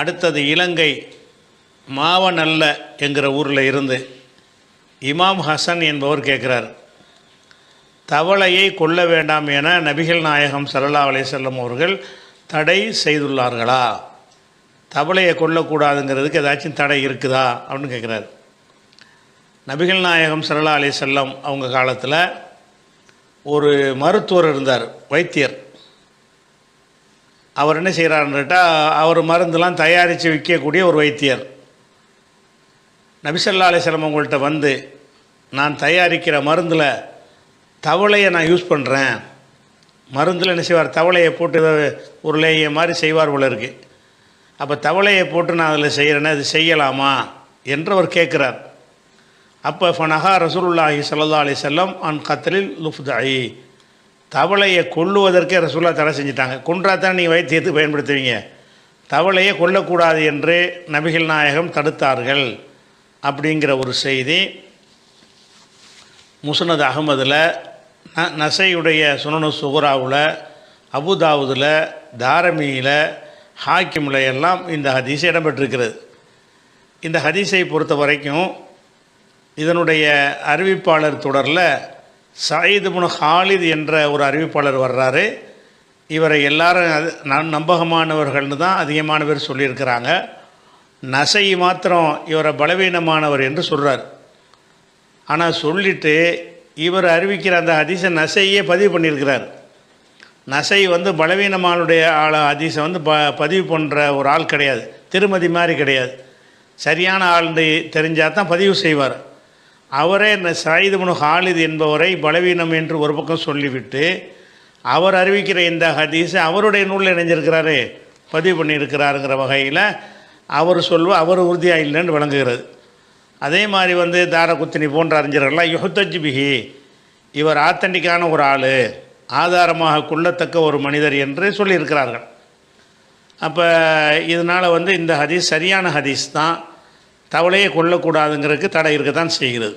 அடுத்தது இலங்கை. மாவனல்ல என்கிற ஊரில் இருந்து இமாம் ஹசன் என்பவர் கேட்குறார் தவளையை கொல்ல வேண்டாம் என நபிகள் நாயகம் சல்லா அலையம் அவர்கள் தடை செய்துள்ளார்களா? தவளையை கொல்லக்கூடாதுங்கிறதுக்கு ஏதாச்சும் தடை இருக்குதா? அப்படின்னு கேட்குறாரு நபிகள் நாயகம் சல்லா அலி செல்லம் அவங்க காலத்தில் ஒரு மருத்துவர் இருந்தார் வைத்தியர். அவர் என்ன செய்கிறாருன்னு கேட்டால் அவர் மருந்துலாம் தயாரித்து விற்கக்கூடிய ஒரு வைத்தியர். நபிசல்லா அலிஸ்லாம் உங்கள்கிட்ட வந்து நான் தயாரிக்கிற மருந்தில் தவளையை நான் யூஸ் பண்ணுறேன் மருந்தில் என்ன செய்வார்? தவளையை போட்டு ஒரு லேய மாதிரி செய்வார் போல இருக்குது அப்போ தவளையை போட்டு நான் அதில் செய்கிறேன்னா அது செய்யலாமா? என்று அவர் கேட்குறார். அப்போ ஃபனஹா ரசூலுல்லாஹி சல்லா அலி செல்லம் அன் கத்தலில் லுஃப்தாயி தவளையை கொல்லுவதற்கே ரசூல்லா தடை செஞ்சிட்டாங்க. குன்றாத்தான் நீங்கள் வைத்தியத்துக்கு பயன்படுத்துவீங்க. தவளையை கொல்லக்கூடாது என்று நபிகள் நாயகம் தடுத்தார்கள் அப்படிங்கிற ஒரு செய்தி முசனது அகமதில் ந நசையுடைய சுனனு சுகுராவில் அபுதாவுதில் தாரமியில் ஹாக்கிமில் எல்லாம் இந்த ஹதீஸ் இடம்பெற்றிருக்கிறது. இந்த ஹதீஸை பொறுத்த வரைக்கும் இதனுடைய அறிவிப்பாளர் தொடரில் சயீது முன் ஹாலித் என்ற ஒரு அறிவிப்பாளர் வர்றாரு. இவரை எல்லாரும் அது நம்பகமானவர்கள்னு தான் அதிகமான பேர் சொல்லியிருக்கிறாங்க. நசை மாத்திரம் இவரை பலவீனமானவர் என்று சொல்கிறார் ஆனால் சொல்லிட்டு இவர் அறிவிக்கிற அந்த அதிச நசையே பதிவு பண்ணியிருக்கிறார். நசை வந்து பலவீனமானுடைய ஆள் அதிசை வந்து ப பதிவு பண்ணுற ஒரு ஆள் கிடையாது. திருமதி மாதிரி கிடையாது. சரியான ஆள் தெரிஞ்சால் தான் பதிவு செய்வார். அவரே இந்த சாயிது முனு ஹாலித் என்பவரை பலவீனம் என்று ஒரு பக்கம் சொல்லிவிட்டு அவர் அறிவிக்கிற இந்த ஹதீஸை அவருடைய நூலில் இணைஞ்சிருக்கிறாரு பதிவு பண்ணியிருக்கிறாருங்கிற வகையில் அவர் சொல்வ அவர் உறுதியாக இல்லைன்னு விளங்குகிறது. அதே மாதிரி வந்து தாரகுத்தினி போன்ற அறிஞர்கள்லாம் யுஹத்தஜ் பிஹி இவர் ஆத்தண்டிக்கான ஒரு ஆள் ஆதாரமாக கொள்ளத்தக்க ஒரு மனிதர் என்று சொல்லியிருக்கிறார்கள். அப்போ இதனால் வந்து இந்த ஹதீஸ் சரியான ஹதீஸ் தான் தவளையை கொல்லக்கூடாதுங்கிறதுக்கு தடை இருக்க தான் செய்கிறது.